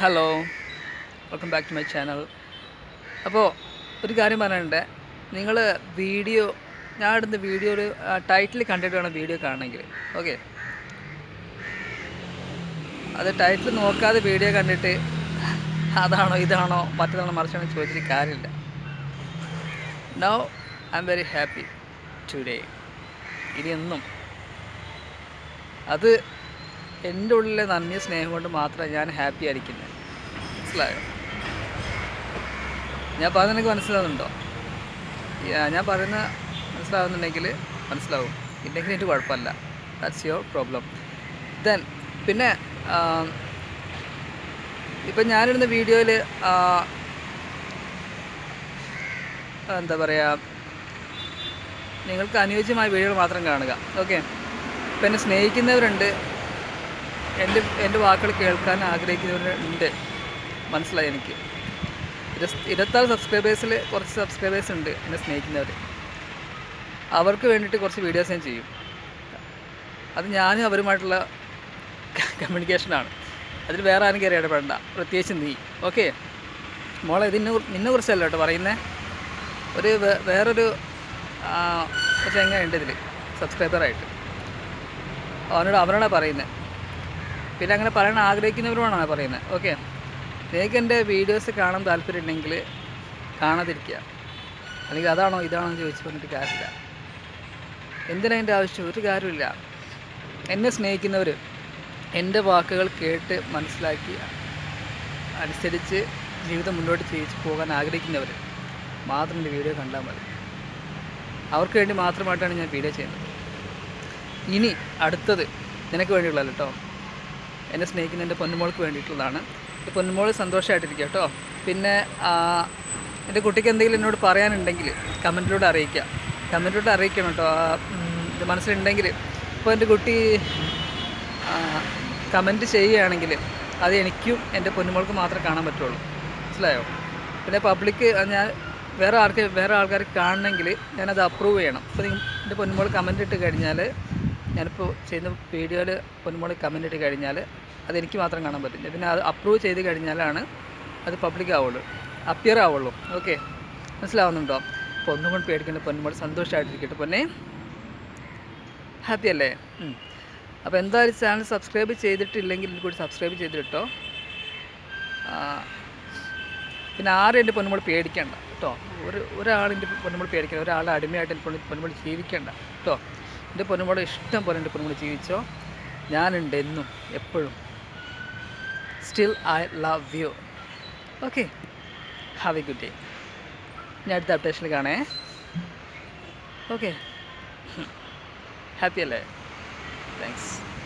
Hello welcome back to my channel അപ്പോൾ ഒരു കാര്യം പറയാനുണ്ട്. നിങ്ങൾ വീഡിയോ ഞാൻ ഇടുന്ന വീഡിയോ ഒരു ടൈറ്റിൽ കണ്ടിട്ട് വേണം വീഡിയോ കാണണമെങ്കിൽ. ഓക്കെ അത് ടൈറ്റിൽ നോക്കാതെ വീഡിയോ കണ്ടിട്ട് അതാണോ ഇതാണോ മറ്റേതാണോ മറിച്ചാണോ ചോദിച്ചിട്ട് കാര്യമില്ല. Now I am very happy today ഇനിയൊന്നും അത് എന്റെ ഉള്ളിലെ നന്ദി സ്നേഹം കൊണ്ട് മാത്രമേ ഞാൻ ഹാപ്പി ആയിരിക്കുന്നത് മനസ്സിലായോ? ഞാൻ പറഞ്ഞ എനിക്ക് മനസ്സിലാവുന്നുണ്ടോ? ഞാൻ പറയുന്ന മനസ്സിലാവുന്നുണ്ടെങ്കിൽ മനസ്സിലാവും. ഇല്ലെങ്കിൽ എനിക്ക് കുഴപ്പമില്ല. ദാറ്റ്സ് യുവർ പ്രോബ്ലം ദെൻ പിന്നെ ഇപ്പം ഞാനിടുന്ന വീഡിയോയിൽ എന്താ പറയുക നിങ്ങൾക്ക് അനുയോജ്യമായ വീഡിയോകൾ മാത്രം കാണുക. ഓക്കെ ഇപ്പം എന്നെ സ്നേഹിക്കുന്നവരുണ്ട്. എന്റെ എന്റെ വാക്കുകൾ കേൾക്കാൻ ആഗ്രഹിക്കുന്നവരുണ്ട്. മനസ്സിലായി എനിക്ക്. ഇരുപത്തി ഇരുപത്താറ് സബ്സ്ക്രൈബേഴ്സിൽ കുറച്ച് സബ്സ്ക്രൈബേഴ്സ് ഉണ്ട് എന്നെ സ്നേഹിക്കുന്നവർ അവർക്ക് വേണ്ടിയിട്ട് കുറച്ച് വീഡിയോസ് ഞാൻ ചെയ്യും. അത് ഞാനും അവരുമായിട്ടുള്ള കമ്മ്യൂണിക്കേഷനാണ് അതിൽ വേറെ ആരും കയറി ഇടപെടണ്ട. പ്രത്യേകിച്ച് നീ. ഓക്കെ മോളെ ഇതിനെ നിന്നെ കുറിച്ചല്ല കേട്ടോ പറയുന്നത് ഒരു വേറൊരു പക്ഷേ എങ്ങനെയുണ്ട് ഇതിൽ സബ്സ്ക്രൈബറായിട്ട് അവനോട് അവനോടാണ് പറയുന്നത് പിന്നെ അങ്ങനെ പറയാൻ ആഗ്രഹിക്കുന്നവരോടാണ് പറയുന്നത്? ഓക്കെ നിങ്ങൾക്ക് എന്റെ വീഡിയോസ് കാണാൻ താല്പര്യമുണ്ടെങ്കിൽ കാണാതിരിക്കുക. അല്ലെങ്കിൽ അതാണോ ഇതാണോ എന്ന് ചോദിച്ചു പറഞ്ഞിട്ട് കാര്യമില്ല. എന്തിനാ എന്റെ ആവശ്യം? ഒരു കാര്യമില്ല എന്നെ സ്നേഹിക്കുന്നവർ എന്റെ വാക്കുകൾ കേട്ട് മനസ്സിലാക്കി അനുസരിച്ച് ജീവിതം മുന്നോട്ട് ചെയ്യിച്ച് പോകാൻ ആഗ്രഹിക്കുന്നവർ മാത്രം എന്റെ വീഡിയോ കണ്ടാൽ മതി. അവർക്ക് വേണ്ടി മാത്രമായിട്ടാണ് ഞാൻ വീഡിയോ ചെയ്യുന്നത്. ഇനി അടുത്തത് നിനക്ക് വേണ്ടിയുള്ളതല്ലോ കേട്ടോ എന്നെ സ്നേഹിക്കുന്ന എന്റെ പൊന്നുമോൾക്ക് വേണ്ടിയിട്ടുള്ളതാണ്. എന്റെ പൊന്നുമോൾ സന്തോഷമായിട്ടിരിക്കുക കേട്ടോ. പിന്നെ എന്റെ കുട്ടിക്ക് എന്തെങ്കിലും എന്നോട് പറയാനുണ്ടെങ്കിൽ കമന്റിലൂടെ അറിയിക്കുക. കമന്റിലൂടെ അറിയിക്കണം കേട്ടോ. ഇത് മനസ്സിലുണ്ടെങ്കിൽ ഇപ്പോൾ എന്റെ കുട്ടി കമന്റ് ചെയ്യുകയാണെങ്കിൽ അത് എനിക്കും എന്റെ പൊന്നുമോൾക്ക് മാത്രമേ കാണാൻ പറ്റുള്ളൂ. മനസ്സിലായോ? പിന്നെ പബ്ലിക് ഞാൻ വേറെ ആൾക്ക് വേറെ ആൾക്കാർ കാണണമെങ്കിൽ ഞാനത് അപ്രൂവ് ചെയ്യണം. അപ്പോൾ എന്റെ പൊന്നുമോൾ കമന്റ് ഇട്ട് കഴിഞ്ഞാൽ ഞാനിപ്പോൾ ചെയ്യുന്ന വീഡിയോയിൽ പൊന്നുമോൾ കമന്റ് ഇട്ട് കഴിഞ്ഞാൽ അത് എനിക്ക് മാത്രം കാണാൻ പറ്റില്ല. പിന്നെ അത് അപ്രൂവ് ചെയ്ത് കഴിഞ്ഞാലാണ് അത് പബ്ലിക് ആവുള്ളൂ. അപ്പിയർ ആവുള്ളൂ. ഓക്കെ മനസ്സിലാവുന്നുണ്ടോ? അപ്പോൾ ഒന്നും കൊണ്ട് പേടിക്കേണ്ട പൊന്നുമോൾ സന്തോഷമായിട്ടിരിക്കട്ടെ പൊന്നെ. ഹാപ്പി അല്ലേ? അപ്പോൾ എന്തായാലും ചാനൽ സബ്സ്ക്രൈബ് ചെയ്തിട്ടില്ലെങ്കിൽ കൂടി സബ്സ്ക്രൈബ് ചെയ്തിട്ടോ പിന്നെ ആരും എന്റെ പൊന്നുമ്പോൾ പേടിക്കണ്ട കേട്ടോ ഒരു ഒരാളിന്റെ പൊന്നുമ്പോൾ പേടിക്കണം ഒരാളെ അടിമയായിട്ട് എന്റെ പൊന്നു പൊന്നുമ്പോൾ ജീവിക്കണ്ട കേട്ടോ എന്റെ പൊന്നുമ്പോൾ ഇഷ്ടം പോലെ എന്റെ പൊന്നുമ്പോൾ ജീവിച്ചോ. ഞാനുണ്ട് എന്നും എപ്പോഴും. Still I love you okay have a good day ഞാൻ അടുത്ത അപ്ഡേഷനിൽ കാണേ. ഓക്കെ ഹാപ്പി അല്ലേ? താങ്ക്സ്